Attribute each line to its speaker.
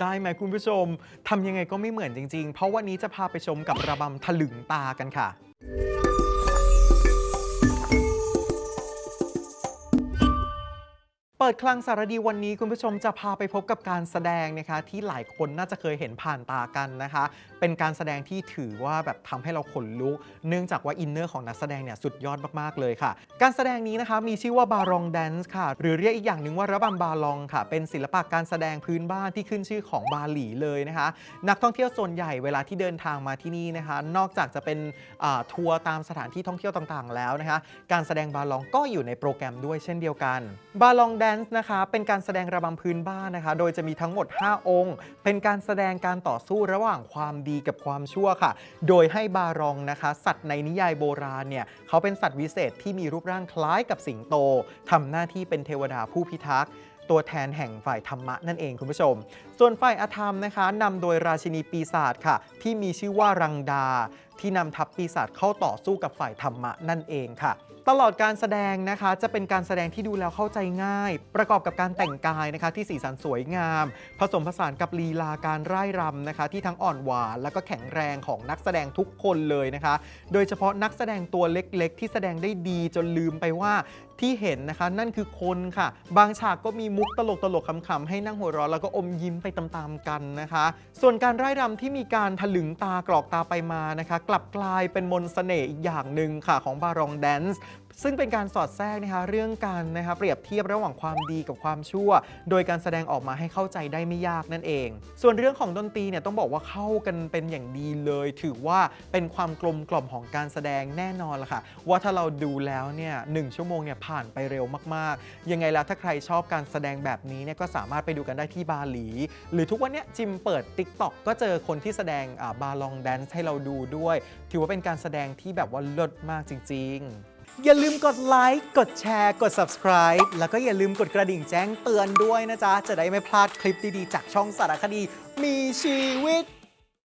Speaker 1: ได้ไหมคุณผู้ชมทำยังไงก็ไม่เหมือนจริง ๆ เพราะวันนี้จะพาไปชมกับระบำถลึงตากันค่ะ ปิดคลังสารดีวันนี้คุณผู้ชมจะพาไปพบกับการแสดงนะคะที่หลายคนน่าจะเคยเห็นผ่านตากันนะคะ เป็นการแสดงที่ถือว่าแบบทำให้เราขนลุก เนื่องจากว่าอินเนอร์ของนักแสดงเนี่ยสุดยอดมากๆเลยค่ะ การแสดงนี้นะคะมีชื่อว่าบารองแดนซ์ค่ะ หรือเรียกอีกอย่างหนึ่งว่าระบำบาลองค่ะ เป็นศิลปะการแสดงพื้นบ้านที่ขึ้นชื่อของบาหลีเลยนะคะ นักท่องเที่ยวส่วนใหญ่เวลาที่เดินทางมาที่นี่นะคะ นอกจากจะเป็นทัวร์ตามสถานที่ท่องเที่ยวต่างๆ แล้วนะคะ การแสดงบาลองก็อยู่ในโปรแกรมด้วยเช่นเดียวกัน บาลองแดนซ์นะคะเป็นการแสดงระบำพื้นบ้านนะคะ โดยจะมีทั้งหมด 5 องค์ เป็นการแสดงการต่อสู้ระหว่างความดีกับความชั่วค่ะ โดยให้บารองนะคะ สัตว์ในนิยายโบราณเนี่ยเขาเป็นสัตว์วิเศษที่มีรูปร่างคล้ายกับสิงโตทำหน้าที่เป็นเทวดาผู้พิทักษ์ ตัวแทนแห่งฝ่ายธรรมะนั่นเองคุณผู้ชม ส่วนฝ่ายอธรรมนะคะนำโดยราชินีปีศาจค่ะ ที่มีชื่อว่ารังดา ที่นำทัพปีศาจเข้าต่อสู้กับฝ่ายธรรมะนั่นเองค่ะ ตลอดการแสดงนะคะจะเป็นการแสดงที่ดูแล้วเข้าใจง่าย ประกอบกับการแต่งกายนะคะที่สีสันสวยงาม ผสมผสานกับลีลาการร่ายรำนะคะ ที่ทั้งอ่อนหวานแล้วก็แข็งแรงของนักแสดงทุกคนเลยนะคะ โดยเฉพาะนักแสดงตัวเล็กๆ ที่แสดงได้ดีจนลืมไปว่าที่เห็นนะคะ นั่นคือคนค่ะ บางฉากก็มีมุกตลกตลกขำๆให้นั่งหัวเราะแล้วก็อมยิ้มไปตามๆกันนะคะ ส่วนการร่ายรำที่มีการถลึงตากรอกตาไปมานะคะ กลับกลายเป็นมนต์เสน่ห์อีกอย่างหนึ่งค่ะของบารองแดนซ์ ซึ่งเป็นการสอดแทรกนะคะเรื่องการนะคะเปรียบเทียบระหว่างความดีกับความชั่ว โดยการแสดงออกมาให้เข้าใจได้ไม่ยากนั่นเอง ส่วนเรื่องของดนตรีเนี่ยต้องบอกว่าเข้ากันเป็นอย่างดีเลย ถือว่าเป็นความกลมกล่อมของการแสดงแน่นอนละค่ะ ว่าถ้าเราดูแล้วเนี่ยหนึ่งชั่วโมงเนี่ยผ่านไปเร็วมากๆ ยังไงแล้วถ้าใครชอบการแสดงแบบนี้เนี่ยก็สามารถไปดูกันได้ที่บาหลี หรือทุกวันเนี้ยจิมเปิด Tik t o อกก็เจอคนที่แสดงบาลองแดนซ์ให้เราดูด้วย ถือว่าเป็นการแสดงที่แบบว่าเลิศมากจริง ๆ อย่าลืมกดไลค์ กดแชร์ กด subscribe แล้วก็อย่าลืมกดกระดิ่งแจ้งเตือนด้วยนะจ๊ะ จะได้ไม่พลาดคลิปดีๆ จากช่องสารคดี มีชีวิต